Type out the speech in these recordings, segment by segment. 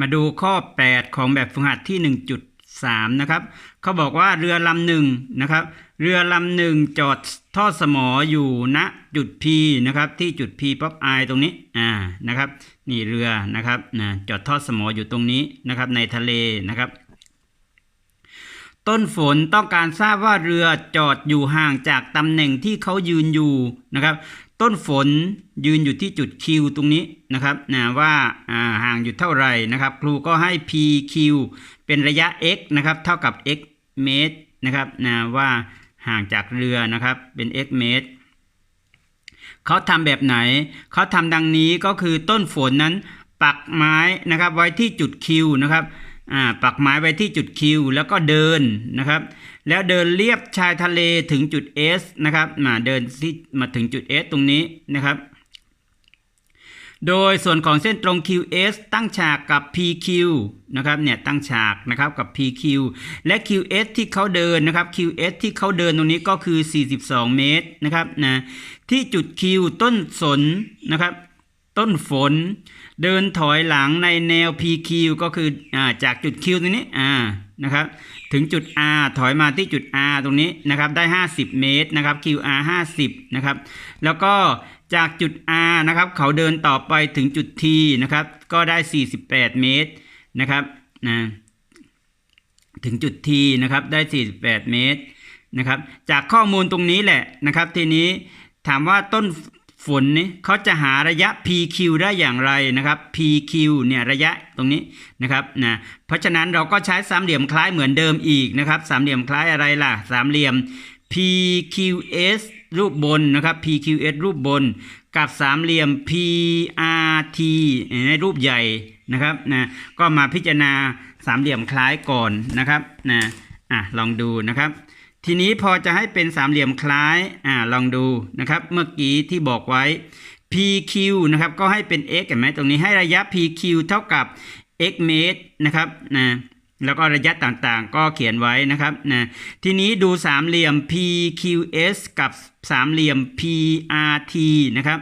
มาดูข้อ 8 ของแบบฝึกหัดที่ 1.3 นะครับ เขาบอกว่าเรือลำหนึ่งนะครับ เรือลำหนึ่งจอดทอดสมออยู่ณจุด P นะครับ ที่จุด P ป๊อปไอตรงนี้ อ่า นะครับ นี่เรือนะครับนะจอดทอดสมออยู่ตรงนี้นะครับ ในทะเลนะครับ ต้นฝนต้องการทราบว่าเรือจอดอยู่ห่างจากตำแหน่งที่เขายืนอยู่นะครับ ต้นฝนยืนอยู่ที่จุด Q ตรงนี้นะครับนะว่าาห่างอยู่เท่าไหร่นะครับ ครูก็ให้ PQ เป็นระยะ x นะครับเท่ากับ x เมตรนะครับนะว่าห่างจากเรือนะครับเป็น x เมตรเขาทำแบบไหน เขาทำดังนี้ก็คือต้นฝนนั้นปักไม้นะครับไว้ที่จุด Q นะครับปักไม้ไว้ที่จุด Q แล้วก็เดินนะครับ แล้วเดินเลียบชายทะเลถึงจุด S นะครับมาเดินที่มาถึงจุด S ตรงนี้นะครับ โดยส่วนของเส้นตรง QS ตั้งฉากกับ PQ นะครับเนี่ยตั้งฉากนะครับกับ PQ และ QS ที่เขาเดินนะครับ QS ที่เขาเดินตรงนี้ก็คือ 42 เมตรนะครับนะที่จุด Q ต้นสนนะครับ ต้นฝน เดินถอยหลังในแนว PQ ก็คืออาจากจุด Q ตรงนี้อ่านะครับ ถึงจุด R ถอยมาที่จุด R ตรงนี้นะครับ ได้ 50 เมตรนะครับ QR 50 นะครับ แล้วก็จากจุด R นะครับ เขาเดินต่อไปถึงจุด T นะครับ ก็ได้ 48 เมตรนะครับนะถึงจุด T นะครับ ได้ 48 เมตรนะครับ จากข้อมูลตรงนี้แหละนะครับ ทีนี้ถามว่าต้น ฝนนี้เขาจะหาระยะ PQ ได้อย่างไรนะครับ PQ เนี่ยระยะตรงนี้นะครับนะเพราะฉะนั้นเราก็ใช้สามเหลี่ยมคล้ายเหมือนเดิมอีกนะครับสามเหลี่ยมคล้ายอะไรล่ะสามเหลี่ยม PQS รูปบนนะครับ PQS รูปบน กับสามเหลี่ยม PRT ในรูปใหญ่นะครับนะก็มาพิจารณาสามเหลี่ยมคล้ายก่อนนะครับนะอะลองดูนะครับ ทีนี้พอจะให้เป็นสามเหลี่ยมคล้ายอ่าลองดูนะครับ เมื่อกี้ที่บอกไว้ PQ นะครับ ก็ให้เป็น x เห็นไหมตรงนี้ให้ระยะ PQ เท่ากับ x เมตรนะครับนะแล้วก็ระยะต่างๆ ก็เขียนไว้นะครับนะทีนี้ดูสามเหลี่ยม PQS กับสามเหลี่ยม PRT นะครับ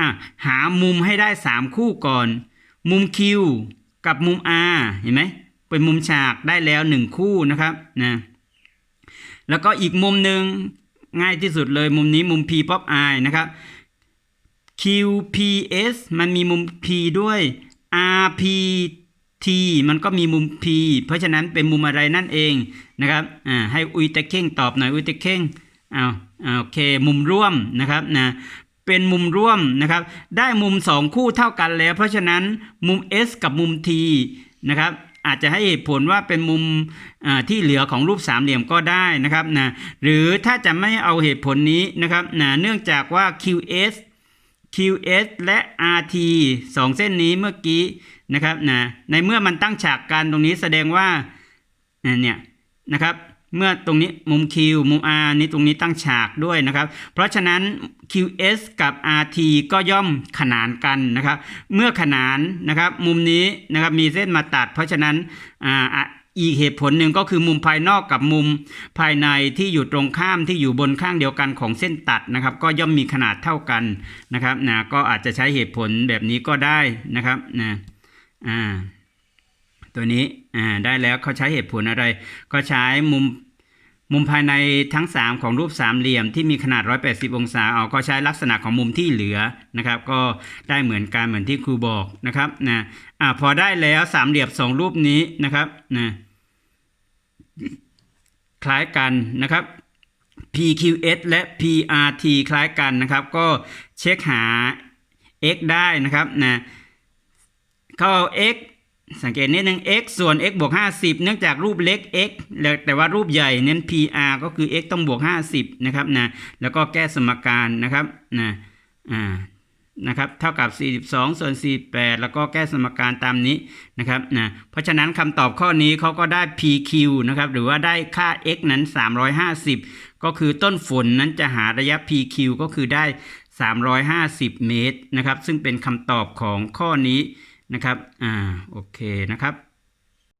อะหามุมให้ได้ 3 คู่ก่อน มุม Q กับมุม R เห็นไหมเป็นมุมฉากได้แล้ว 1 คู่นะครับนะ แล้วก็อีกมุมหนึ่งง่ายที่สุดเลยมุมนี้มุม P pop I นะครับ QPS มันมีมุม P ด้วย RPT มันก็มีมุม P เพราะฉะนั้นเป็นมุมอะไรนั่นเองนะครับอ่าให้อุยตะเข่งตอบหน่อยอุยตะเข่งเอาเอาโอเคมุมร่วมนะครับนะเป็นมุมร่วมนะครับ ได้มุม 2 คู่เท่ากันแล้ว เพราะฉะนั้นมุม S กับมุม T นะครับ อาจจะให้เหตุผลว่าเป็นมุมที่เหลือของรูปสามเหลี่ยมก็ได้นะครับนะหรือถ้าจะไม่เอาเหตุผลนี้นะครับนะเนื่องจากว่า QS QS และ RT สองเส้นนี้เมื่อกี้นะครับนะในเมื่อมันตั้งฉากกันตรงนี้แสดงว่าเนี่ยนะครับ เมื่อตรงนี้มุม Q มุม R นี้ตรงนี้ตั้งฉากด้วยนะครับ เพราะฉะนั้น QS กับ RT ก็ย่อมขนานกันนะครับ เมื่อขนานนะครับมุมนี้นะครับมีเส้นมาตัด เพราะฉะนั้นอ่าอีกเหตุผลหนึ่งก็คือมุมภายนอกกับมุมภายในที่อยู่ตรงข้ามที่อยู่บนข้างเดียวกันของเส้นตัดนะครับ ก็ย่อมมีขนาดเท่ากันนะครับนะก็อาจจะใช้เหตุผลแบบนี้ก็ได้นะครับนะอ่า ตัวนี้อ่าได้แล้วเขาใช้เหตุผลอะไร ก็ใช้มุมมุมภายในทั้ง 3 ของรูปสามเหลี่ยมที่มีขนาด 180 องศาเอาก็ใช้ลักษณะของมุมที่เหลือนะครับ ก็ได้เหมือนกันเหมือนที่ครูบอกนะครับนะอ่าพอได้แล้วสามเหลี่ยมสองรูปนี้นะครับนะคล้ายกันนะครับ PQS และ PRT คล้ายกันนะครับ ก็เช็คหา x ได้นะครับนะเข้า x สังเกตนิดนึง x ส่วน x บวก 50 เนื่องจากรูปเล็ก x แต่ว่ารูปใหญ่เน้น PR ก็คือ x ต้องบวก 50 นะครับนะแล้วก็แก้สมการนะครับนะอ่านะครับเท่ากับ 42 ส่วน 48 แล้วก็แก้สมการตามนี้นะครับนะเพราะฉะนั้นคำตอบข้อนี้เขาก็ได้ PQ นะครับหรือว่าได้ค่า x นั้น 350 ก็คือต้นฝนนั้นจะหาระยะ PQ ก็คือได้ 350 เมตรนะครับซึ่งเป็นคำตอบของข้อนี้ นะครับ อ่า โอเคนะครับ